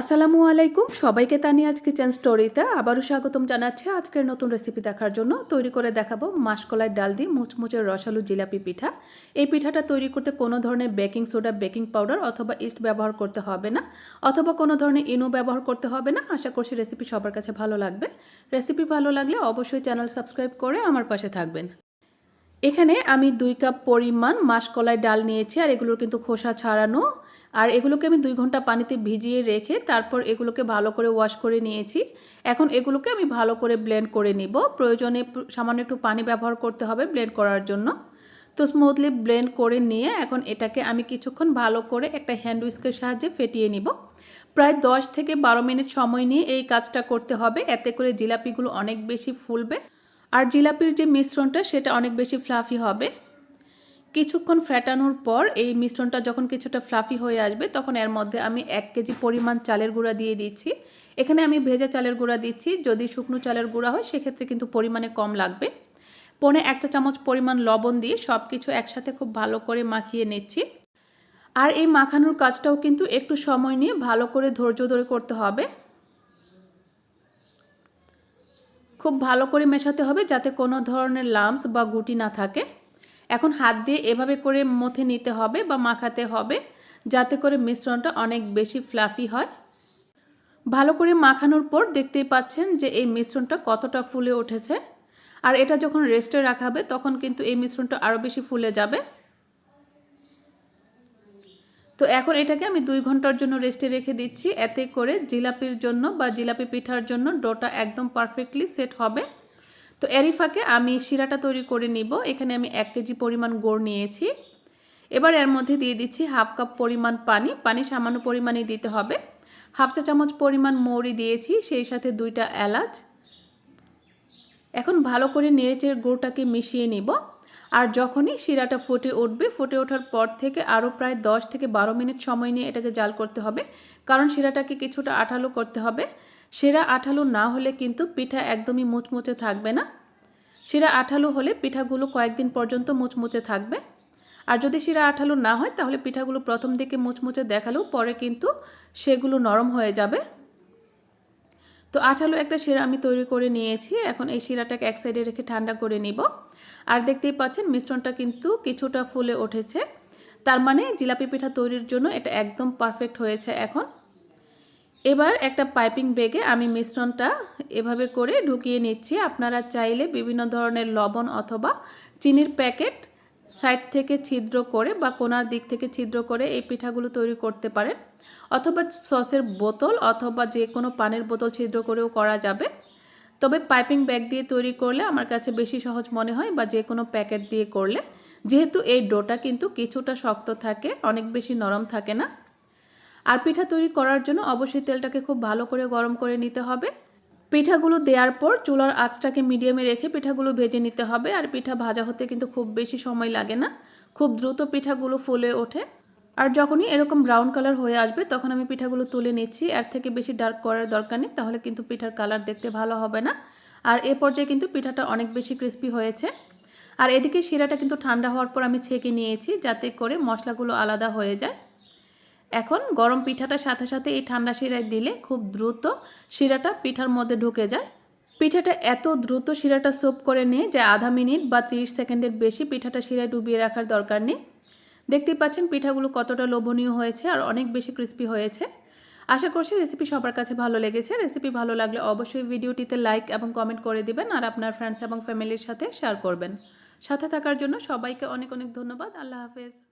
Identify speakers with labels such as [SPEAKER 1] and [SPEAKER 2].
[SPEAKER 1] আসসালামু আলাইকুম। সবাইকে তানিয়াজ কিচেন স্টোরিতে আবারও স্বাগতম জানাচ্ছি। আজকের নতুন রেসিপি দেখার জন্য তৈরি করে দেখাবো মাসকলাই ডাল দিয়ে মুচমুচের রসালু জিলাপি পিঠা। এই পিঠাটা তৈরি করতে কোনো ধরনের বেকিং সোডা, বেকিং পাউডার অথবা ইস্ট ব্যবহার করতে হবে না, অথবা কোনো ধরনের ইনো ব্যবহার করতে হবে না। আশা করছি রেসিপি সবার কাছে ভালো লাগবে। রেসিপি ভালো লাগলে অবশ্যই চ্যানেল সাবস্ক্রাইব করে আমার পাশে থাকবেন। এখানে আমি দুই কাপ পরিমাণ মাসকলাই ডাল নিয়েছি আর এগুলোর কিন্তু খোসা ছাড়ানো আর এগুলোকে আমি দুই ঘণ্টা পানিতে ভিজিয়ে রেখে তারপর এগুলোকে ভালো করে ওয়াশ করে নিয়েছি। এখন এগুলোকে আমি ভালো করে ব্লেন্ড করে নিব। প্রয়োজনে সামান্য একটু পানি ব্যবহার করতে হবে ব্লেন্ড করার জন্য। তো স্মুথলি ব্লেন্ড করে নিয়ে এখন এটাকে আমি কিছুক্ষণ ভালো করে একটা হ্যান্ড উইস্কের সাহায্যে ফেটিয়ে নিব। প্রায় 10 থেকে বারো মিনিট সময় নিয়ে এই কাজটা করতে হবে। এতে করে জিলাপিগুলো অনেক বেশি ফুলবে। আর জিলাপির যে মিশ্রণটা, সেটা অনেক বেশি ফ্লাফি হবে। কিছুক্ষণ ফ্যাটানোর পর এই মিশ্রণটা যখন কিছুটা ফ্লাফি হয়ে আসবে, তখন এর মধ্যে আমি এক কেজি পরিমাণ চালের গুঁড়া দিয়ে দিচ্ছি। এখানে আমি ভেজা চালের গুঁড়া দিচ্ছি। যদি শুকনো চালের গুঁড়া হয়, সেক্ষেত্রে কিন্তু পরিমাণে কম লাগবে। পনে একটা চামচ পরিমাণ লবণ দিয়ে সব কিছু একসাথে খুব ভালো করে মাখিয়ে নিচ্ছি। আর এই মাখানোর কাজটাও কিন্তু একটু সময় নিয়ে ভালো করে ধৈর্য ধরে করতে হবে। খুব ভালো করে মেশাতে হবে যাতে কোনো ধরনের লামস বা গুটি না থাকে। এখন হাত দিয়ে এভাবে করে মথে নিতে হবে বা মাখাতে হবে, যাতে করে মিশ্রণটা অনেক বেশি ফ্লাফি হয়। ভালো করে মাখানোর পর দেখতেই পাচ্ছেন যে এই মিশ্রণটা কতটা ফুলে উঠেছে। আর এটা যখন রেস্টে রাখা হবে, তখন কিন্তু এই মিশ্রণটা আরও বেশি ফুলে যাবে। তো এখন এটাকে আমি দুই ঘণ্টার জন্য রেস্টে রেখে দিচ্ছি। এতে করে জিলাপির জন্য বা জিলাপি পিঠার জন্য ডোটা একদম পারফেক্টলি সেট হবে। তো এরই ফাঁকে আমি শিরাটা তৈরি করে নিব। এখানে আমি এক কেজি পরিমাণ গুড় নিয়েছি। এবার এর মধ্যে দিয়ে দিচ্ছি হাফ কাপ পরিমাণ পানি। পানি সামান্য পরিমাণে দিতে হবে। হাফ চা চামচ পরিমাণ মৌরি দিয়েছি, সেই সাথে দুইটা এলাচ। এখন ভালো করে নেড়েচেড়ে গুড়টাকে মিশিয়ে নিব। আর যখনই শিরাটা ফুটে উঠবে, ফুটে ওঠার পর থেকে আরও প্রায় 10 থেকে বারো মিনিট সময় নিয়ে এটাকে জাল করতে হবে। কারণ শিরাটাকে কিছুটা আঠালো করতে হবে। শিরা আঠালো না হলে কিন্তু পিঠা একদমই মুচমুচে থাকবে না। শিরা আঠালো হলে পিঠাগুলো কয়েকদিন পর্যন্ত মুচমুচে থাকবে। আর যদি শিরা আঠালো না হয়, তাহলে পিঠাগুলো প্রথম দিকে মুচমুচে দেখালেও পরে কিন্তু সেগুলো নরম হয়ে যাবে। তো আঠালো একটা শিরা আমি তৈরি করে নিয়েছি। এখন এই শিরাটাকে এক সাইডে রেখে ঠান্ডা করে নিব। আর দেখতেই পাচ্ছেন, মিশ্রণটা কিন্তু কিছুটা ফুলে উঠেছে। তার মানে জিলাপি পিঠা তৈরির জন্য এটা একদম পারফেক্ট হয়েছে এখন। এবার একটা পাইপিং বেগে আমি মিশ্রণটা এভাবে করে ঢুকিয়ে নিচ্ছি। আপনারা চাইলে বিভিন্ন ধরনের লবণ অথবা চিনির প্যাকেট সাইড থেকে ছিদ্র করে বা কোনার দিক থেকে ছিদ্র করে এই পিঠাগুলো তৈরি করতে পারেন। অথবা সসের বোতল অথবা যে কোনো পানের বোতল ছিদ্র করেও করা যাবে। তবে পাইপিং ব্যাগ দিয়ে তৈরি করলে আমার কাছে বেশি সহজ মনে হয় বা যে কোনো প্যাকেট দিয়ে করলে। যেহেতু এই ডোটা কিন্তু কিছুটা শক্ত থাকে, অনেক বেশি নরম থাকে না। আর পিঠা তৈরি করার জন্য অবশ্যই তেলটাকে খুব ভালো করে গরম করে নিতে হবে। পিঠাগুলো দেওয়ার পর চুলার আঁচটাকে মিডিয়ামে রেখে পিঠাগুলো ভেজে নিতে হবে। আর পিঠা ভাজা হতে কিন্তু খুব বেশি সময় লাগে না। খুব দ্রুত পিঠাগুলো ফুলে ওঠে। আর যখনই এরকম ব্রাউন কালার হয়ে আসবে, তখন আমি পিঠাগুলো তুলে নিচ্ছি। এর থেকে বেশি ডার্ক করার দরকার নেই, তাহলে কিন্তু পিঠার কালার দেখতে ভালো হবে না। আর এ পর্যায়ে কিন্তু পিঠাটা অনেক বেশি ক্রিস্পি হয়েছে। আর এদিকে শিরাটা কিন্তু ঠান্ডা হওয়ার পর আমি ছেঁকে নিয়েছি, যাতে করে মশলাগুলো আলাদা হয়ে যায়। এখন গরম পিঠাটার সাথে সাথে এই ঠান্ডা শিরায় দিলে খুব দ্রুত শিরাটা পিঠার মধ্যে ঢুকে যায়। পিঠাটা এত দ্রুত শিরাটা সোপ করে নিয়ে যে আধা মিনিট বা 30 সেকেন্ডের বেশি পিঠাটা শিরায় ডুবিয়ে রাখার দরকার নেই। দেখতেই পাচ্ছেন পিঠাগুলো কতটা লোভনীয় হয়েছে আর অনেক বেশি ক্রিস্পি হয়েছে। আশা করছি রেসিপি সবার কাছে ভালো লেগেছে। রেসিপি ভালো লাগলে অবশ্যই ভিডিওটিতে লাইক এবং কমেন্ট করে দিবেন আর আপনার ফ্রেন্ডস এবং ফ্যামিলির সাথে শেয়ার করবেন। সাথে থাকার জন্য সবাইকে অনেক অনেক ধন্যবাদ। আল্লাহ হাফেজ।